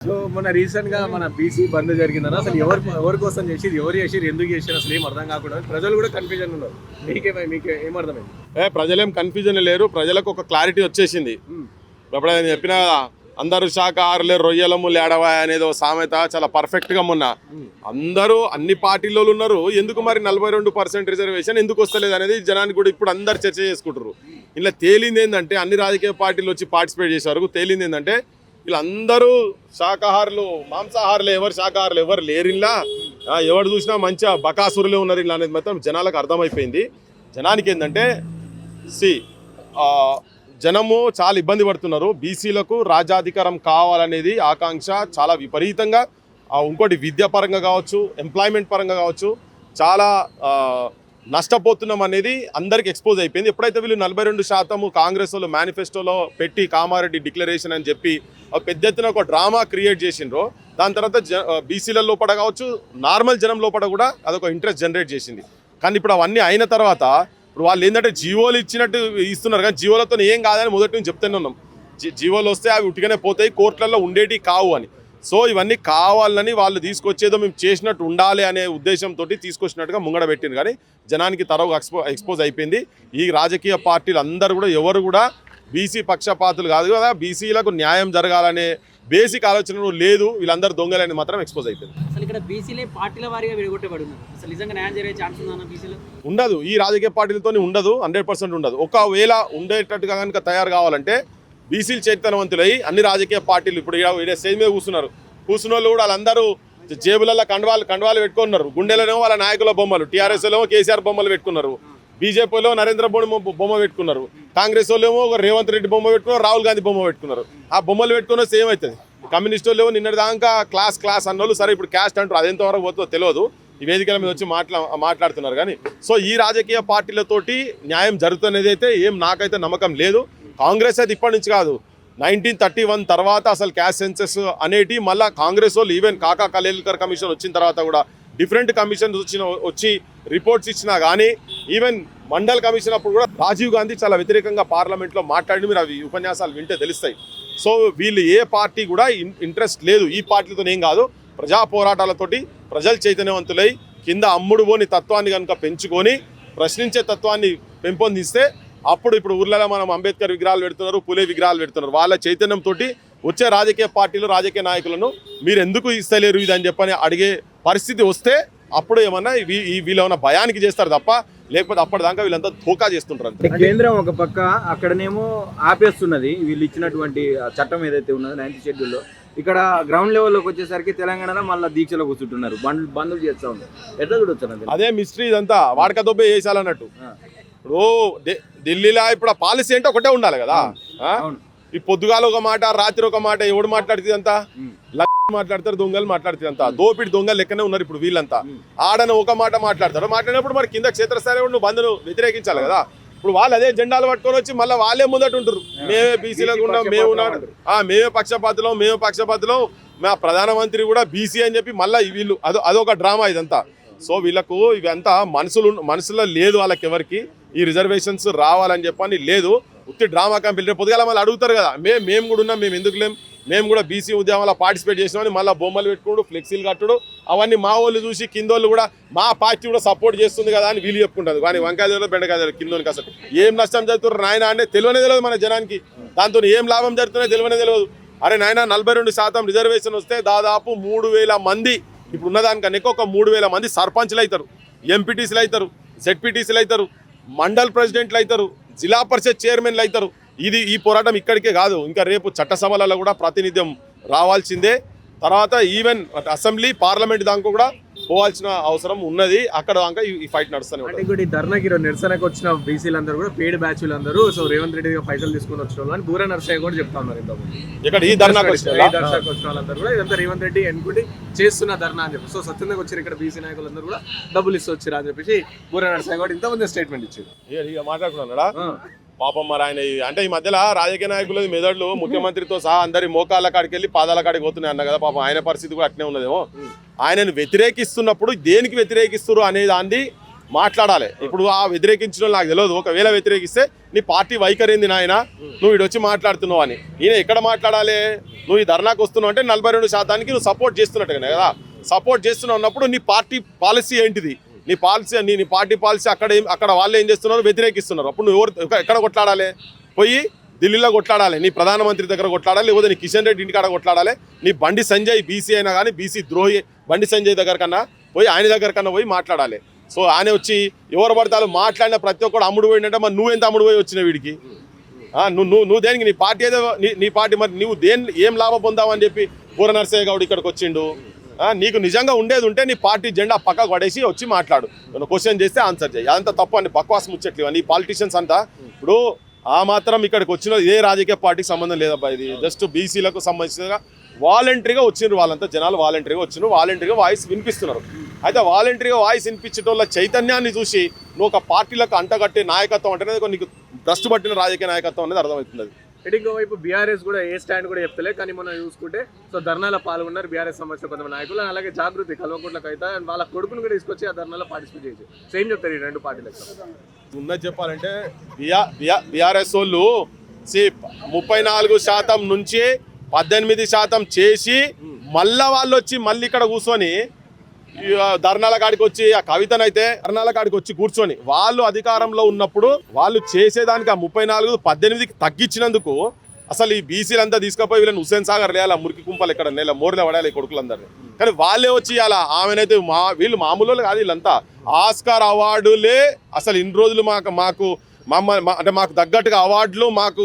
So మన రీసెంట్గా మన బీసీ బంద్ జరిగిందన్న అసలు ఎవరు ఎవరి కోసం చేసి ఎవరు చేసి ఎందుకు చేసి అసలు ఏం అర్థం కాకుండా ప్రజలు కూడా కన్ఫ్యూజన్ ఉన్నారు. మీకేమై మీకే ఏం అర్థమైంది? ఏ ప్రజలేం కన్ఫ్యూజన్ లేరు ప్రజలకు ఒక క్లారిటీ వచ్చేసింది. ఇప్పుడు నేను చెప్పిన కదా, అందరూ శాఖాహారులే రొయ్యలము లేడవా అనేది ఒక సామెత చాలా పర్ఫెక్ట్గా మొన్న. అందరూ అన్ని పార్టీలో ఉన్నారు ఎందుకు మరి నలభై రెండు పర్సెంట్ రిజర్వేషన్ ఎందుకు వస్తలేదు అనేది జనానికి కూడా ఇప్పుడు అందరు చర్చ చేసుకుంటారు ఇలా తేలింది ఏంటంటే అన్ని రాజకీయ పార్టీలు వచ్చి పార్టిసిపేట్ చేశారు తేలింది ఏంటంటే వీళ్ళందరూ శాకాహారులు మాంసాహారులు ఎవరు శాకాహారులు ఎవరు లేరిలా ఎవరు చూసినా మంచిగా బకాసురులే ఉన్నారు ఇలా అనేది మాత్రం జనాలకు అర్థమైపోయింది. జనానికి ఏంటంటే సి జనము చాలా ఇబ్బంది పడుతున్నారు. బీసీలకు రాజ్యాధికారం కావాలనేది ఆకాంక్ష చాలా విపరీతంగా. ఇంకోటి విద్యాపరంగా కావచ్చు ఎంప్లాయ్మెంట్ పరంగా కావచ్చు చాలా నష్టపోతున్నాం అనేది అందరికి ఎక్స్పోజ్ అయిపోయింది. ఎప్పుడైతే వీళ్ళు నలభై రెండు శాతము కాంగ్రెస్లో మేనిఫెస్టోలో పెట్టి కామారెడ్డి డిక్లరేషన్ అని చెప్పి పెద్ద ఎత్తున ఒక డ్రామా క్రియేట్ చేసిండ్రో దాని తర్వాత జ బీసీల లోపల కావచ్చు నార్మల్ జనం లోపల కూడా అదొక ఇంట్రెస్ట్ జనరేట్ చేసింది. కానీ ఇప్పుడు అవన్నీ అయిన తర్వాత ఇప్పుడు వాళ్ళు ఏంటంటే జీవోలు ఇచ్చినట్టు ఇస్తున్నారు. కానీ జీవోలతో ఏం కాదని మొదటి నుంచి చెప్తూనే ఉన్నాం. జీ- జీవోలు వస్తే అవి ఉట్టిగానే పోతాయి కోర్టులలో ఉండేటి కావు అని. సో ఇవన్నీ కావాలని వాళ్ళు తీసుకొచ్చేదో మేము చేసినట్టు ఉండాలి అనే ఉద్దేశంతో తీసుకొచ్చినట్టుగా ముంగడ పెట్టింది కానీ జనానికి తరవు ఎక్స్పో ఎక్స్పోజ్ అయిపోయింది. ఈ రాజకీయ పార్టీలు అందరూ కూడా ఎవరు కూడా బీసీ పక్షపాతులు కాదు కదా బీసీలకు న్యాయం జరగాలనే బేసిక్ ఆలోచన లేదు. వీళ్ళందరూ దొంగలని మాత్రం ఎక్స్పోజ్ అయిపోయింది. అసలు ఇక్కడ బీసీలే పార్టీల వారీగా విడగొట్టబడి ఉన్నారు అసలు నిజంగా న్యాయం జరిగే ఛాన్స్ ఉందా బీసీలో? ఉండదు. ఈ రాజకీయ పార్టీలతో ఉండదు హండ్రెడ్ పర్సెంట్ ఉండదు. ఒకవేళ ఉండేటట్టుగా కనుక తయారు కావాలంటే బీసీలు చైతన్యవంతులై అన్ని రాజకీయ పార్టీలు ఇప్పుడు ఈడ- స్టేజ్ మీద కూర్చున్నారు. కూర్చున్న వాళ్ళు కూడా వాళ్ళందరూ జేబులలో కండవాలు కండవాలు పెట్టుకున్నారు గుండెలనేమో వాళ్ళ నాయకుల బొమ్మలు. టీఆర్ఎస్ కేసీఆర్ బొమ్మలు పెట్టుకున్నారు. బీజేపీలో నరేంద్ర మోడీ బొమ్మ- పెట్టుకున్నారు. కాంగ్రెస్ వాళ్ళేమో ఒక రేవంత్ రెడ్డి బొమ్మ పెట్టుకున్నారు. రాహుల్ గాంధీ బొమ్మ పెట్టుకున్నారు. ఆ బొమ్మలు పెట్టుకున్న సేమ్ అవుతుంది కమ్యూనిస్ట్ వాళ్ళు ఏమో నిన్నటి దాకా క్లాస్ క్లాస్ అన్నోళ్ళు సరే ఇప్పుడు క్యాస్ట్ అంటారు. అది ఎంతవరకు పోతుందో తెలియదు ఈ వేదికల మీద వచ్చి మాట్లా మాట్లాడుతున్నారు కానీ సో ఈ రాజకీయ పార్టీలతోటి న్యాయం జరుగుతున్నది అయితే ఏం నాకైతే నమ్మకం లేదు. కాంగ్రెస్ అయితే ఇప్పటి నుంచి కాదు. నైన్టీన్ థర్టీ వన్ తర్వాత అసలు క్యాస్ట్ సెన్సెస్ అనేటి మళ్ళీ కాంగ్రెస్ వాళ్ళు ఈవెన్ కాకా కలేల్కర్ కమిషన్ వచ్చిన తర్వాత కూడా డిఫరెంట్ కమిషన్స్ వచ్చిన వచ్చి రిపోర్ట్స్ ఇచ్చినా కానీ ఈవెన్ మండల్ కమిషన్ అప్పుడు కూడా రాజీవ్ గాంధీ చాలా వ్యతిరేకంగా పార్లమెంట్లో మాట్లాడి మీరు అవి ఉపన్యాసాలు వింటే తెలుస్తాయి. సో వీళ్ళు ఏ పార్టీ కూడా ఇంట్రెస్ట్ లేదు. ఈ పార్టీలతో ఏం కాదు. ప్రజా పోరాటాలతోటి ప్రజలు చైతన్యవంతులై కింద అమ్ముడు పోని తత్వాన్ని కనుక పెంచుకొని ప్రశ్నించే తత్వాన్ని పెంపొందిస్తే అప్పుడు ఇప్పుడు ఊర్లలో మనం అంబేద్కర్ విగ్రహాలు పెడుతున్నారు పులే విగ్రహాలు పెడుతున్నారు. వాళ్ళ చైతన్యంతో వచ్చే రాజకీయ పార్టీలు రాజకీయ నాయకులను మీరు ఎందుకు ఇస్తలేరు ఇది అని చెప్పని అడిగే పరిస్థితి వస్తే అప్పుడు ఏమన్నా వీళ్ళు ఏమన్నా భయానికి చేస్తారు తప్ప లేకపోతే అప్పటిదాకా వీళ్ళంతా ధోకా చేస్తుంటారు కేంద్రం ఒక పక్క అక్కడనేమో ఆపేస్తున్నది వీళ్ళు ఇచ్చినటువంటి చట్టం ఏదైతే ఉన్నదో నైన్త్ షెడ్యూల్లో ఇక్కడ గ్రౌండ్ లెవెల్లోకి వచ్చేసరికి తెలంగాణలో మళ్ళీ దీక్షలో కూర్చుంటున్నారు. బండ్ బంధులు చేస్తా ఉన్నారు. ఎట్లా చూడొచ్చు అదే మిస్టరీ ఇదంతా. వాడక దొబ్బే చేసాలన్నట్టు. ఇప్పుడు ఢిల్లీలో ఇప్పుడు ఆ పాలసీ అంటే ఒకటే ఉండాలి కదా? ఈ పొద్దుగాల ఒక మాట రాత్రి ఒక మాట ఎవడు మాట్లాడుతుంది అంతా. మాట్లాడతారు దొంగలు మాట్లాడుతుంది అంతా. దోపిడి దొంగలు లెక్కనే ఉన్నారు ఇప్పుడు వీళ్ళంతా. ఆడన ఒక మాట మాట్లాడతారు. మాట్లాడినప్పుడు మరి కింద క్షేత్రస్థాయిలో నువ్వు బంధును వ్యతిరేకించాలి కదా? ఇప్పుడు వాళ్ళు అదే జెండాలు పట్టుకొని వచ్చి మళ్ళీ వాళ్ళే ముందట ఉంటారు మేమే బీసీలకు ఉన్నాం మేము మేమే పక్షపాతులం మేమే పక్షపాతులం. మా ప్రధానమంత్రి కూడా బీసీ అని చెప్పి మళ్ళీ వీళ్ళు అదో అదొక డ్రామా ఇదంతా. సో వీళ్ళకు ఇవంతా మనసులు మనసులో లేదు వాళ్ళకి ఎవరికి ఈ రిజర్వేషన్స్ రావాలని చెప్పని లేదు. ఉత్తి డ్రామా కంపెనీ పొద్దుగాల మళ్ళీ అడుగుతారు కదా. మేము మేము కూడా ఉన్నాం మేము ఎందుకు లేం? మేము కూడా బీసీ ఉద్యమంలో పార్టిసిపేట్ చేసినామని మళ్ళీ బొమ్మలు పెట్టుకోడు ఫ్లెక్సీలు కట్టుడు. అవన్నీ మా వాళ్ళు చూసి కిందోళ్ళు కూడా మా పార్టీ కూడా సపోర్ట్ చేస్తుంది కదా అని వీళ్ళు చెప్పుకుంటారు. కానీ వంకాయలు బెండకాయలు కిందోనికి అసలు ఏం నష్టం జరుగుతున్నారు నాయన అంటే తెలియనే తెలియదు మన జనానికి. దాంతో ఏం లాభం జరుగుతున్నాయో తెలియనే తెలియదు. అరే నాయన నలభై రెండు శాతం రిజర్వేషన్ వస్తే దాదాపు మూడు వేల మంది ఇప్పుడు ఉన్నదానికన్నా ఎక్కువ ఒక మూడు వేల మంది సర్పంచ్లు అవుతారు ఎంపీటీసీలు అవుతారు జెడ్పీటీసీలు అవుతారు మండల్ ప్రెసిడెంట్లు అవుతారు జిల్లా పరిషత్ చైర్మన్లు అవుతారు. ఇది ఈ పోరాటం ఇక్కడికే కాదు ఇంకా రేపు చట్టసభలలో కూడా ప్రాతినిధ్యం రావాల్సిందే. తర్వాత ఈవెన్ అసెంబ్లీ పార్లమెంట్ దాకా కూడా పోవాల్సిన అవసరం ఉన్నది. అక్కడ దాకా ఈ- ఈ ఫైట్ నడుస్తూనే ఉంటుంది. ఇంకోటి ధర్నాకి నిరసనకు వచ్చిన బీసీలందరూ కూడా పేడ్ బ్యాచ్లు అందరూ సో రేవంత్ రెడ్డి పైసలు తీసుకొని వచ్చిన వాళ్ళు అని బూర నర్సయ్య కూడా చెప్తా ఉన్నారు ఇక్కడ ఈ ధర్నాకు ఈ వచ్చిన వాళ్ళందరూ కూడా ఇదంతా రేవంత్ రెడ్డి ఎన్నుకుంటే చేస్తున్న ధర్నా అని చెప్పి. సో స్వచ్ఛందంగా వచ్చారు ఇక్కడ బీసీ నాయకులందరూ కూడా డబ్బులు ఇస్తూ వచ్చారు? అని చెప్పేసి బూర నర్సయ్య కూడా ఇంతమంది స్టేట్మెంట్ ఇచ్చారు మాట్లాడుకున్నాడా పాపం మరి ఆయన ఈ- అంటే ఈ మధ్యలో రాజకీయ నాయకులు మెదడులు ముఖ్యమంత్రితో సహా అందరి మోకాళ్ళ కాడికి వెళ్ళి పాదాల కాడికి పోతున్నాయి అన్న కదా పాపం. ఆయన పరిస్థితి కూడా అట్నే ఉన్నదేమో. ఆయనను వ్యతిరేకిస్తున్నప్పుడు దేనికి వ్యతిరేకిస్తున్నారు అనే దాన్ని మాట్లాడాలి. ఇప్పుడు ఆ వ్యతిరేకించడం నాకు తెలియదు ఒకవేళ వ్యతిరేకిస్తే నీ పార్టీ వైఖరి ఏంది నాయన? నువ్వు ఇడొచ్చి మాట్లాడుతున్నావు అని. ఈయన ఎక్కడ మాట్లాడాలి? నువ్వు ఈ ధర్నాకు వస్తున్నావు అంటే నలభై రెండు శాతానికి నువ్వు సపోర్ట్ చేస్తున్నట్టుగానే కదా. సపోర్ట్ చేస్తున్నావు అన్నప్పుడు నీ పార్టీ పాలసీ ఏంటిది? నీ పాలసీ నీ నీ పార్టీ పాలసీ అక్కడ ఏం- అక్కడ వాళ్ళు ఏం చేస్తున్నారు? వ్యతిరేకిస్తున్నారు. అప్పుడు నువ్వు ఎవరు ఎక్కడ కొట్లాడాలి? పోయి ఢిల్లీలో కొట్లాడాలి. నీ ప్రధానమంత్రి దగ్గర కొట్లాడాలి లేకపోతే నీ కిషన్ రెడ్డి ఇంటికాడ కొట్లాడాలి. నీ బండి సంజయ్ బీసీ అయినా కానీ బీసీ ద్రోహి బండి సంజయ్ దగ్గర కన్నా పోయి ఆయన దగ్గర కన్నా పోయి మాట్లాడాలి. సో ఆయన వచ్చి ఎవరు పడతారు? మాట్లాడిన ప్రతి ఒక్కడు అమ్ముడు పోయిందంటే మరి నువ్వెంత అమ్ముడు పోయి వచ్చిన వీడికి? నువ్వు నువ్వు నువ్వు దేనికి? నీ పార్టీ ఏదో నీ నీ పార్టీ మరి నువ్వు దేని ఏం లాభం పొందావని చెప్పి పూర నరసయ్య గౌడ్ ఇక్కడికి వచ్చిండు. నీకు నిజంగా ఉండేది ఉంటే నీ పార్టీ జెండా పక్కకు పడేసి వచ్చి మాట్లాడు. నువ్వు క్వశ్చన్ చేస్తే ఆన్సర్ చేయి. అదంతా తప్పు అండి. బక్వాస్ ముచ్చట్లు ఇవన్నీ. పాలిటీషియన్స్ అంతా ఇప్పుడు ఆ మాత్రం ఇక్కడికి వచ్చిన ఏ రాజకీయ పార్టీకి సంబంధం లేదబ్బా ఇది. జస్ట్ బీసీలకు సంబంధించిన వాలంటరీగా వచ్చిండ్రు వాళ్ళంతా. జనాలు వాలంటరీగా వచ్చిండ్రు. వాలంటరీగా వాయిస్ వినిపిస్తున్నారు. అయితే వాలంటరీగా వాయిస్ వినిపించడం చైతన్యాన్ని చూసి నువ్వు ఒక పార్టీలకు అంటగట్టే నాయకత్వం అంటేనే నీకు భ్రష్టు పట్టిన రాజకీయ నాయకత్వం అనేది అర్థమవుతుంది. ఇటు ఇంకోవైపు బీఆర్ఎస్ కూడా ఏ స్టాండ్ కూడా చెప్తలే కానీ మనం చూసుకుంటే సో ధర్నాలో పాల్గొన్నారు బీఆర్ఎస్ సంబంధించిన కొంతమంది నాయకులు అలాగే జాగృతి కల్వకుంట్లకు అయితే అండ్ వాళ్ళ కొడుకును కూడా తీసుకొచ్చి ఆ ధర్నాలో పార్టిసిపేట్ చేసి సేమ్ చెప్తారు ఈ రెండు పార్టీలకు ఉన్నది చెప్పాలంటే B R B R BRS వాళ్ళు సి ముప్పై నాలుగు శాతం నుంచి పద్దెనిమిది శాతం చేసి మళ్ళా వాళ్ళు వచ్చి మళ్ళీ ఇక్కడ కూర్చొని ధర్నాల కాడికి వచ్చి ఆ కవితనైతే ధర్నాల కాడికి వచ్చి కూర్చొని వాళ్ళు అధికారంలో ఉన్నప్పుడు వాళ్ళు చేసేదానికి ఆ ముప్పై నాలుగు పద్దెనిమిదికి తగ్గించినందుకు అసలు ఈ బీసీలంతా తీసుకుపోయి వీళ్ళని హుస్సేన్ సాగర్ లేయాల మురికి కుంపలు ఇక్కడ నేల మోర్లే పడాలి ఈ కొడుకులందరినీ. కానీ వాళ్ళే వచ్చి అలా ఆమెనైతే మా వీళ్ళు మామూలు వాళ్ళు కాదు వీళ్ళంతా. ఆస్కార్ అవార్డులే అసలు ఇన్ని రోజులు మాకు మాకు మమ్మల్ని మా- అంటే మాకు తగ్గట్టుగా అవార్డులు మాకు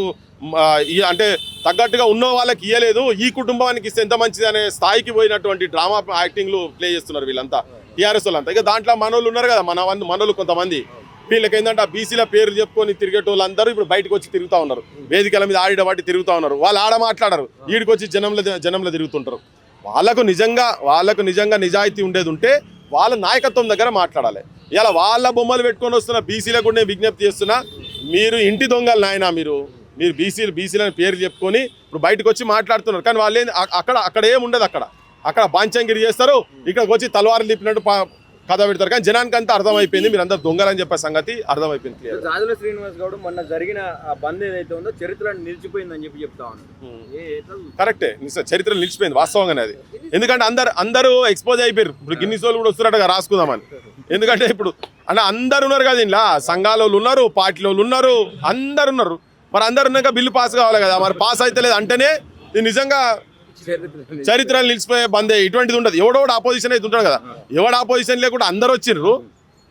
అంటే తగ్గట్టుగా ఉన్న వాళ్ళకి ఇవ్వలేదు ఈ కుటుంబానికి ఇస్తే ఎంత మంచిది అనే స్థాయికి పోయినటువంటి డ్రామా యాక్టింగ్లు ప్లే చేస్తున్నారు వీళ్ళంతా. టీఆర్ఎస్ వాళ్ళంతా. ఇక దాంట్లో మనోళ్ళు ఉన్నారు కదా మన వంద- మనోళ్ళు కొంతమంది. వీళ్ళకి ఏంటంటే ఆ బీసీల పేర్లు చెప్పుకొని తిరిగేటోళ్ళందరూ ఇప్పుడు బయటకు వచ్చి తిరుగుతూ ఉన్నారు. వేదికల మీద ఆడిడ వాటి తిరుగుతూ ఉన్నారు. వాళ్ళు ఆడ మాట్లాడరు. వీడికొచ్చి జనంలో జనంలో తిరుగుతుంటారు. వాళ్ళకు నిజంగా వాళ్ళకు నిజంగా నిజాయితీ ఉండేది ఉంటే వాళ్ళ నాయకత్వం దగ్గర మాట్లాడాలి. ఇలా వాళ్ళ బొమ్మలు పెట్టుకొని వస్తున్న బీసీలకు కూడా నేను విజ్ఞప్తి చేస్తున్నా మీరు ఇంటి దొంగలు నాయన మీరు. మీరు బీసీలు బీసీలని పేరు చెప్పుకొని ఇప్పుడు బయటకు వచ్చి మాట్లాడుతున్నారు. కానీ వాళ్ళు అక్కడ అక్కడ ఏం ఉండదు అక్కడ అక్కడ బాంచంగిరి చేస్తారు ఇక్కడికి వచ్చి తలవారు తిప్పినట్టు కథ పెడతారు. కానీ జనానికి అంతా అర్థమైపోయింది మీరు అందరు దొంగలని చెప్పే సంగతి అర్థమైపోయింది రాజుల శ్రీనివాస్ గౌడ్ మొన్న జరిగిన ఆ బంద్ ఏదైతే ఉందో చరిత్రలో నిలిచిపోయిందని చెప్పి చెప్తా? కరెక్టే. చరిత్ర నిలిచిపోయింది వాస్తవంగానే అది. ఎందుకంటే అందరు అందరూ ఎక్స్పోజ్ అయిపోయారు. ఇప్పుడు గిన్ని సోలు కూడా వస్తున్నట్టుగా రాసుకుందామని. ఎందుకంటే ఇప్పుడు అంటే అందరు ఉన్నారు కదా ఇంట్లో సంఘాల వాళ్ళు ఉన్నారు పార్టీల వాళ్ళు ఉన్నారు అందరు ఉన్నారు. మరి అందరు ఉన్నాక బిల్లు పాస్ కావాలి కదా. మరి పాస్ అయితే లేదు అంటేనే ఇది నిజంగా చరిత్ర చరిత్రలు నిలిచిపోయే బందే. ఇటువంటిది ఉండదు. ఎవడోడు ఆపోజిషన్ అయితే ఉంటాడు కదా. ఎవడు ఆపోజిషన్ లేకుండా అందరు వచ్చిర్రు.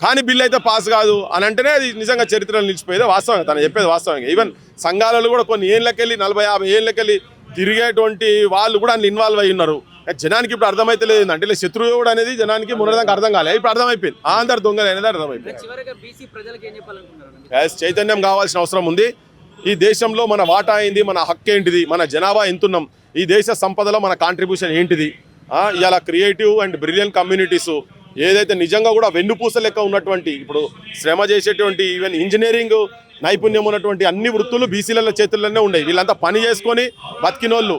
కానీ బిల్ అయితే పాస్ కాదు అని అంటేనే అది నిజంగా చరిత్రలు నిలిచిపోయేది వాస్తవం తను చెప్పేది వాస్తవంగా ఈవెన్ సంఘాలలో కూడా కొన్ని ఏళ్ళకెళ్ళి నలభై యాభై ఏళ్ళకెళ్ళి తిరిగేటువంటి వాళ్ళు కూడా అందులో ఇన్వాల్వ్ అయి ఉన్నారు. జనానికి ఇప్పుడు అర్థమైతే లేదు అంటే ఇలా శత్రువుడు అనేది జనానికి మొన్నదాకా అర్థం కాలేదు ఇప్పుడు అర్థమైపోయింది. ఆ అందరు దొంగలు అనేది అర్థమైపోయింది. చైతన్యం కావాల్సిన అవసరం ఉంది. ఈ దేశంలో మన వాటా ఏంది? మన హక్కు ఏంటిది? మన జనాభా ఎంతున్నాం. ఈ దేశ సంపదలో మన కాంట్రిబ్యూషన్ ఏంటిది? ఇలా క్రియేటివ్ అండ్ బ్రిలియన్ కమ్యూనిటీస్ ఏదైతే నిజంగా కూడా వెన్నుపూస లెక్క ఉన్నటువంటి ఇప్పుడు శ్రమ చేసేటువంటి ఈవెన్ ఇంజనీరింగ్ నైపుణ్యం ఉన్నటువంటి అన్ని వృత్తులు బీసీల చేతుల్లోనే ఉన్నాయి వీళ్ళంతా పని చేసుకొని బతికినోళ్ళు.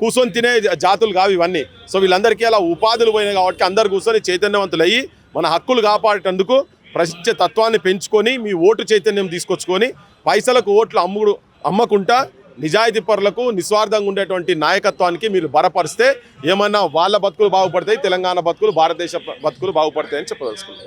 కూర్చొని తినే జాతులు కావు ఇవన్నీ. సో వీళ్ళందరికీ అలా ఉపాధులు పోయినాయి కాబట్టి అందరు కూర్చొని చైతన్యవంతులయ్యి మన హక్కులు కాపాడేటందుకు ప్రశ్నించే తత్వాన్ని పెంచుకొని మీ ఓటు చైతన్యం తీసుకొచ్చుకొని పైసలకు ఓట్లు అమ్ముడు అమ్మకుంటా నిజాయితీ పరులకు నిస్వార్థంగా ఉండేటువంటి నాయకత్వానికి మీరు బలపరిస్తే ఏమన్నా వాళ్ళ బతుకులు బాగుపడతాయి తెలంగాణ బతుకులు భారతదేశ బతుకులు బాగుపడతాయని చెప్పదలుచుకుంటారు